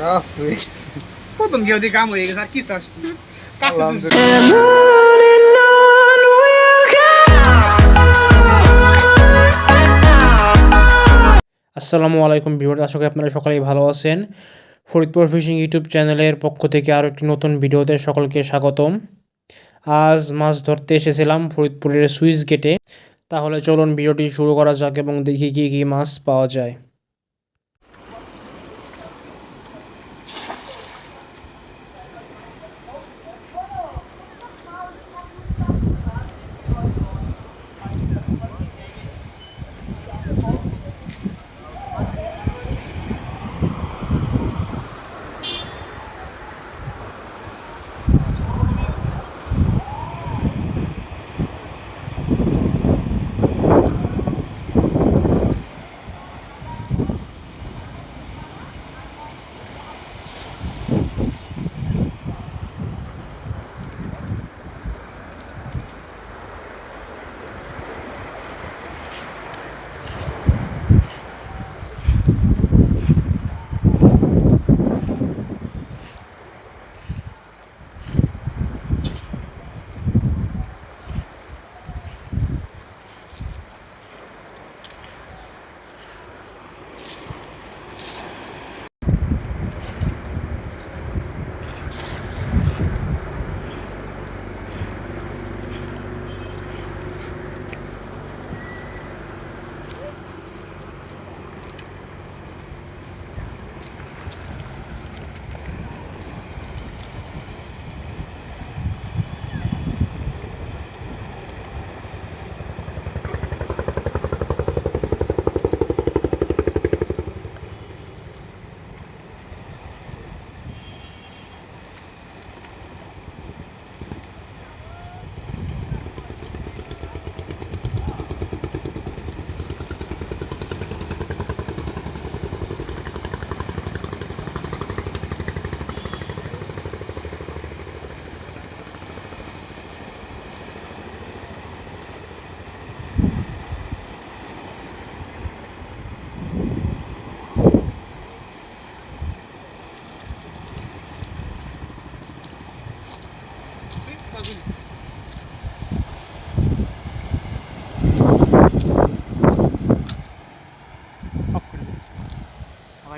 কাজ তুই দিয়ে কাম হয়ে গেছে আর কি চাস কাছে আসসালামু আলাইকুম ভিউয়ার আশা করি আপনারা সকালেই ভালো আছেন ফরিদপুর ফিশিং ইউটিউব চ্যানেলের পক্ষ থেকে আরও একটি নতুন ভিডিওতে সকলকে স্বাগতম আজ মাছ ধরতে এসেছিলাম ফরিদপুরের সুইচ গেটে তাহলে চলুন ভিডিওটি শুরু করা যাক এবং দেখি কী কী মাছ পাওয়া যায়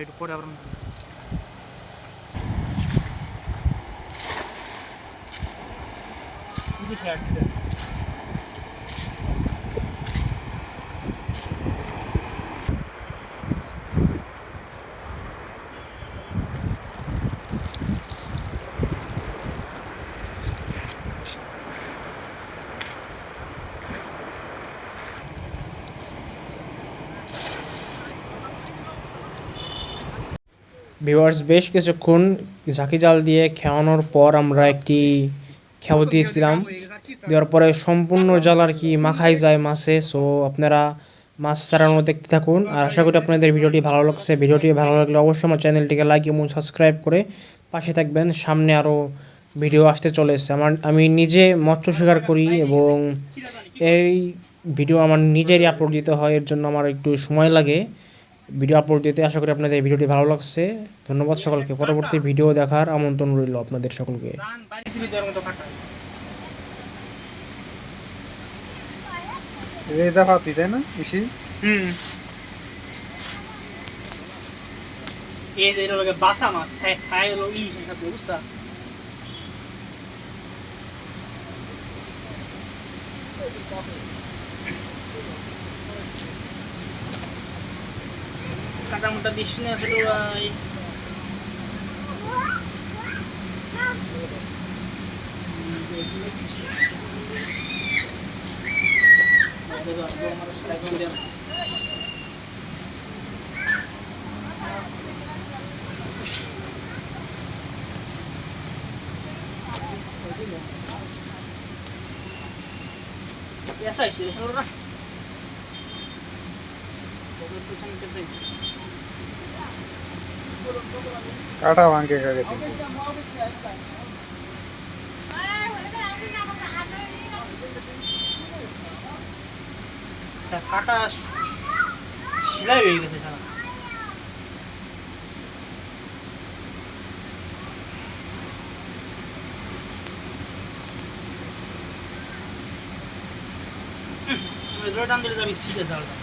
ఇప్పుడు ఎవరు ఇది షార్ట్ ভিউয়ার্স বেশ কিছুক্ষণ ঝাঁকি জাল দিয়ে খেওয়ানোর পর আমরা একটি খেও দিয়েছিলাম? দেওয়ার পরে সম্পূর্ণ জাল আর কি মাখাই যায় মাছে। সো আপনারা মাছ ছাড়ানো দেখতে থাকুন। আর আশা করি আপনাদের ভিডিওটি ভালো লাগছে। ভিডিওটি ভালো লাগলে অবশ্যই আমার চ্যানেলটিকে লাইক এবং সাবস্ক্রাইব করে পাশে থাকবেন। সামনে আরও ভিডিও আসতে চলেছে। আমার, আমি নিজে মৎস্য শিকার করি এবং এই ভিডিও আমার নিজেরই আপলোড দিতে হয়। এর জন্য আমার একটু সময় লাগে। ভিডিও আপলোড দিতে আশা করি আপনাদের এই ভিডিওটি ভালো লাগছে। ধন্যবাদ সকলকে। পরবর্তী ভিডিও দেখার আমন্ত্রণ রইল আপনাদের সকলকে। তুই না? হুম। এই যে বাসা মাছ খায় হলো সাথে বুঝছা কাটা মোটা দিস না আসলে ভাই Biasa sih, কাটা भांग के কাটা সিলাই হয়ে গেছে সারা রোড আন্দোলন আমি শিখে যাওয়া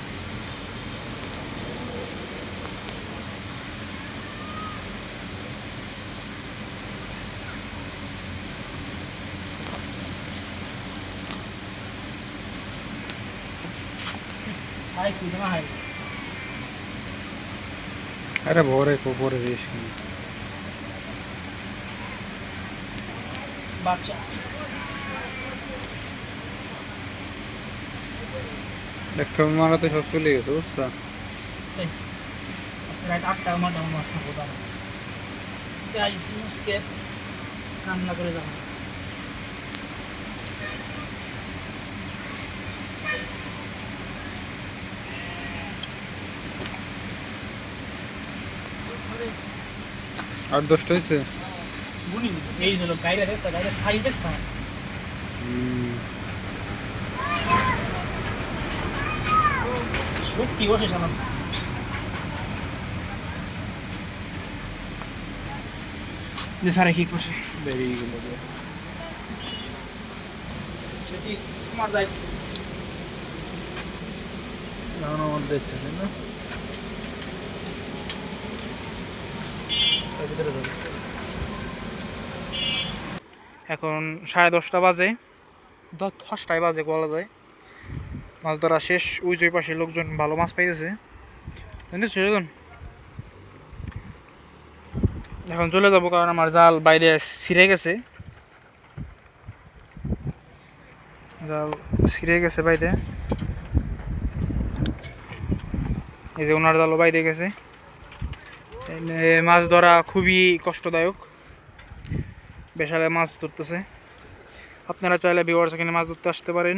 কোপরে দিস বাচ্চা। একটা মারাতে সব চলে গেছে বুঝছ? রাত আটটা আমার ডাউন না কোথাও আজকে আইসি আজকে কান্না করে যাব। আট দশটা হয়েছে। এই হলো গাড়িটা দেখছ গাড়িটা সাইজ দেখছ? সত্যি বসে যে স্যারে কি করছে। বেরিয়ে গেল সেটি না না দেখতে না। এখন সাড়ে দশটা বাজে। দশ দশটায় বাজে বলা যায়। মাছ ধরা শেষ। ওই যে পাশে লোকজন ভালো মাছ পাইতেছে। এখন চলে যাব কারণ আমার জাল বাইরে ছিঁড়ে গেছে। জাল ছিঁড়ে গেছে বাইরে। এই যে ওনার জালও বাইরে গেছে। মাছ ধরা খুবই কষ্টদায়ক। বেশালে মাছ ধরতেছে। আপনারা চাইলে ভিওয়ার্স এখানে মাছ ধরতে আসতে পারেন।